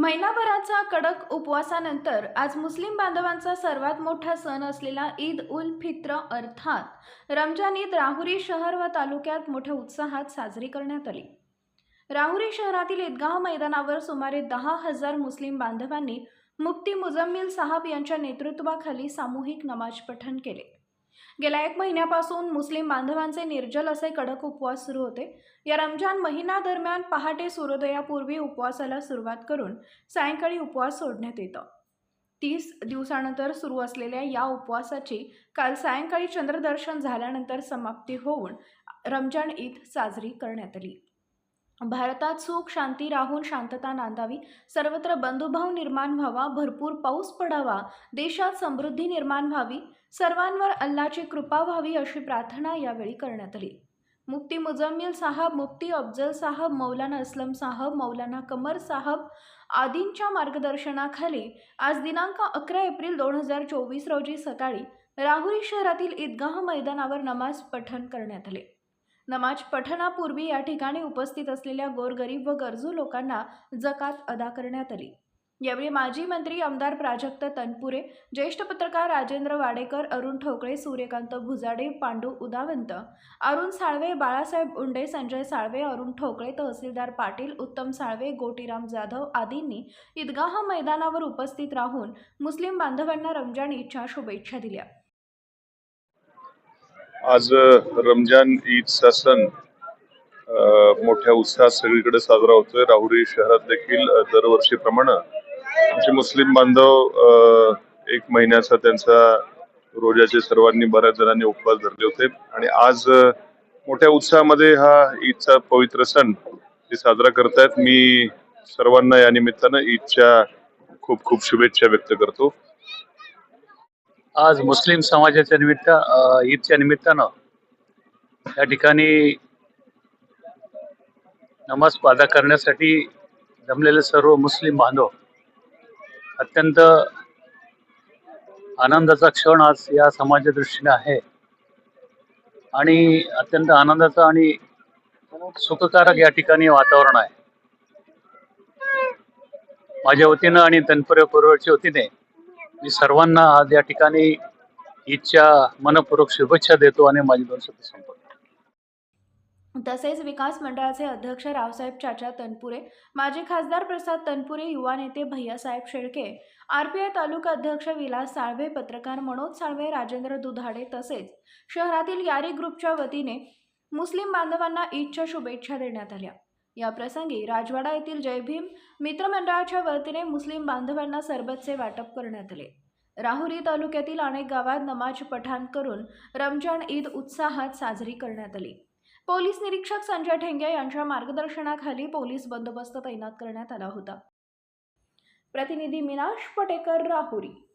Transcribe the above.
महिनाभराचा कडक उपवासानंतर आज मुस्लिम बांधवांचा सर्वात मोठा सण असलेला ईद उल फित्र अर्थात रमजान ईद राहुरी शहर व तालुक्यात मोठ्या उत्साहात साजरी करण्यात आली. राहुरी शहरातील ईदगाह मैदानावर सुमारे दहा हजार मुस्लिम बांधवांनी मुफ्ती मुजम्मिल साहब यांच्या नेतृत्वाखाली सामूहिक नमाज पठण केले. गेल्या एक महिन्यापासून मुस्लिम बांधवांचे निर्जल असे कडक उपवास सुरू होते. या रमजान महिना दरम्यान पहाटे सूर्योदयापूर्वी उपवासाला सुरुवात करून सायंकाळी उपवास सोडण्यात येतं. तीस दिवसानंतर सुरू असलेल्या या उपवासाची काल सायंकाळी चंद्रदर्शन झाल्यानंतर समाप्ती होऊन रमजान ईद साजरी करण्यात आली. भारतात सुख शांती राहून शांतता नांदावी. सर्वत्र बंधुभाव निर्माण व्हावा भरपूर पाऊस पडावा देशात समृद्धी निर्माण व्हावी सर्वांवर अल्लाची कृपा व्हावी अशी प्रार्थना यावेळी करण्यात आली. मुफ्ती मुजम्मिल साहब मुफ्ती अफजल साहब मौलाना असलम साहब मौलाना कमर साहब आदींच्या मार्गदर्शनाखाली आज दिनांक अकरा एप्रिल दोन हजार चोवीस रोजी सकाळी राहुरी शहरातील ईदगाह मैदानावर नमाज पठण करण्यात आले. नमाज पठणापूर्वी या ठिकाणी उपस्थित असलेल्या गोरगरीब व गरजू लोकांना जकात अदा करण्यात आली. यावेळी माजी मंत्री आमदार प्राजक्त तनपुरे ज्येष्ठ पत्रकार राजेंद्र वाडेकर अरुण ठोकळे सूर्यकांत भुजाडे पांडू उदावंत अरुण साळवे बाळासाहेब उंडे संजय साळवे अरुण ठोकळे तहसीलदार पाटील उत्तम साळवे गोटीराम जाधव आदींनी ईदगाह मैदानावर उपस्थित राहून मुस्लिम बांधवांना रमजान ईदच्या शुभेच्छा दिल्या. आज रमजान ईदचा सण मोठ्या उत्साहात सगळीकडे साजरा होतोय. राहुरी शहरात देखील दरवर्षीप्रमाणे. आमचे मुस्लिम बांधव एक महिन्याचा त्यांचा रोजाचे सर्वांनी बऱ्याच जणांनी उपवास धरले होते. आणि आज मोठ्या उत्साहामध्ये हा ईदचा पवित्र सण ते साजरा करतायत. मी सर्वांना या निमित्तानं ईदच्या खूप खूप शुभेच्छा व्यक्त करतो. आज मुस्लिम समाजाच्या निमित्त ईदच्या निमित्तानं या ठिकाणी नमाज पादा करण्यासाठी जमलेले सर्व मुस्लिम बांधव अत्यंत आनंदाचा क्षण आज या समाजाच्या दृष्टीने आहे. आणि अत्यंत आनंदाचा आणि सुखकारक या ठिकाणी वातावरण आहे. माझ्या वतीनं आणि तनपुरे पूर्वच्या वतीने मी सर्वांना आज या ठिकाणी ईदच्या मनपूर्वक शुभेच्छा देतो आणि माझी दोन शब्द संपवतो. तसेच विकास मंडळाचे अध्यक्ष रावसाहेब चाचा तनपुरे माजी खासदार प्रसाद तनपुरे युवा नेते भैयासाहेब शेळके आरपीआय तालुका अध्यक्ष विलास साळवे पत्रकार मनोज साळवे राजेंद्र दुधाडे तसेच शहरातील यारी ग्रुपच्या वतीने मुस्लिम बांधवांना ईदच्या शुभेच्छा देण्यात आल्या. या प्रसंगी राजवाडा येथील जयभीम मित्रमंडळाच्या वतीने मुस्लिम बांधवांना सरबतचे वाटप करण्यात आले. राहुरी तालुक्यातील अनेक गावात नमाज पठाण करून रमजान ईद उत्साहात साजरी करण्यात आली. पोलीस निरीक्षक संजय ठेंगे यांच्या मार्गदर्शनाखाली पोलीस बंदोबस्त तैनात करण्यात आला होता. प्रतिनिधी मिनाश पटेकर राहुरी.